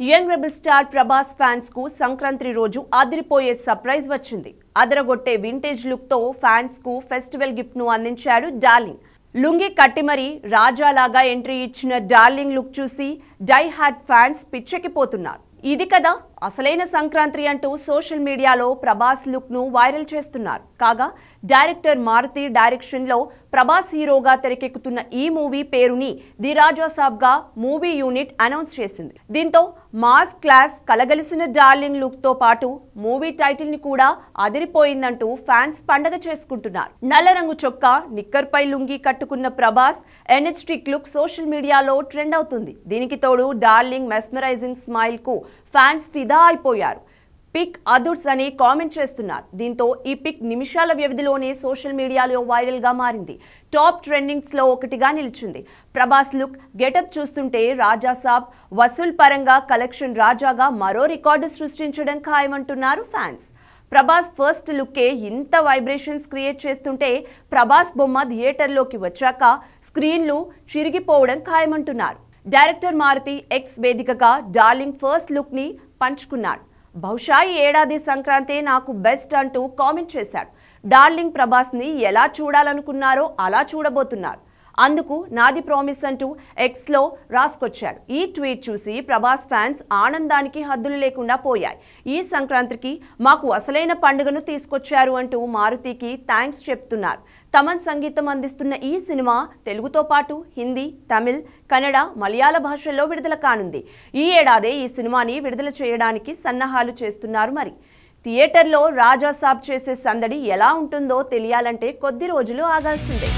Young rebel star Prabhas ఫ్యాన్స్కు సంక్రాంతి రోజు అదిరిపోయే సర్ప్రైజ్ వచ్చింది. అదరగొట్టే వింటేజ్ లుక్తో ఫ్యాన్స్కు ఫెస్టివల్ గిఫ్ట్ను అందించాడు డార్లింగ్. లుంగి కట్టిమరి రాజాలాగా ఎంట్రీ ఇచ్చిన డార్లింగ్ లుక్ చూసి డై హార్ట్ ఫ్యాన్స్ పిచ్చెక్కిపోతున్నారు. ఇది కదా అసలైన సంక్రాంతి అంటూ సోషల్ మీడియాలో ప్రభాస్ లుక్ను వైరల్ చేస్తున్నారు. కాగా డైరెక్టర్ మారుతి డైరెక్షన్లో ప్రభాస్ హీరోగా తెరకెక్కుతున్న ఈ మూవీ పేరుని ది రాజా సాబ్గా మూవీ యూనిట్ అనౌన్స్ చేసింది. దీంతో మాస్ క్లాస్ కలగలిసిన డార్లింగ్ లుక్తో పాటు మూవీ టైటిల్ని కూడా అదిరిపోయిందంటూ ఫ్యాన్స్ పండగ చేసుకుంటున్నారు. నల్ల రంగు చొక్కా నిక్కర్ పై లుంగి కట్టుకున్న ప్రభాస్ ఎనర్జెటిక్ లుక్ సోషల్ మీడియాలో ట్రెండ్ అవుతుంది. దీనికి తోడు డార్లింగ్ మెస్మరైజింగ్ స్మైల్కు ఫ్యాన్స్ ఫిదా అయిపోయారు పిక్ అదుర్స్ అని కామెంట్ చేస్తున్నారు. దీంతో ఈ పిక్ నిమిషాల వ్యవధిలోనే సోషల్ మీడియాలో వైరల్గా మారింది. టాప్ ట్రెండింగ్స్లో ఒకటిగా నిలిచింది. ప్రభాస్ లుక్ గెటప్ చూస్తుంటే రాజా సాబ్ వసూల్ పరంగా కలెక్షన్ రాజాగా మరో రికార్డు సృష్టించడం ఖాయమంటున్నారు ఫ్యాన్స్. ప్రభాస్ ఫస్ట్ లుక్కే ఇంత వైబ్రేషన్స్ క్రియేట్ చేస్తుంటే ప్రభాస్ బొమ్మ థియేటర్లోకి వచ్చాక స్క్రీన్లు చిరిగిపోవడం ఖాయమంటున్నారు. డైరెక్టర్ మారుతి ఎక్స్ వేదికగా డార్లింగ్ ఫస్ట్ లుక్ని పంచుకున్నాడు బహుశా ఈ ఏడాది సంక్రాంతి నాకు బెస్ట్ అంటూ కామెంట్ చేశాడు. డార్లింగ్ ప్రభాస్ని ఎలా చూడాలనుకున్నారో అలా చూడబోతున్నారు. అందుకు నాది ప్రామిస్ అంటూ ఎక్స్లో రాసుకొచ్చాడు. ఈ ట్వీట్ చూసి ప్రభాస్ ఫ్యాన్స్ ఆనందానికి హద్దులు లేకుండా పోయాయి. ఈ సంక్రాంతికి మాకు అసలైన పండుగను తీసుకొచ్చారు అంటూ మారుతికి థ్యాంక్స్ చెప్తున్నారు. తమన్ సంగీతం అందిస్తున్న ఈ సినిమా తెలుగుతో పాటు హిందీ తమిళ్ కన్నడ మలయాళ భాషల్లో విడుదల కానుంది. ఈ ఏడాదే ఈ సినిమాని విడుదల చేయడానికి సన్నాహాలు చేస్తున్నారు మరి. థియేటర్లో రాజా సాబ్ చేసే సందడి ఎలా ఉంటుందో తెలియాలంటే కొద్ది రోజులు ఆగాల్సిందే.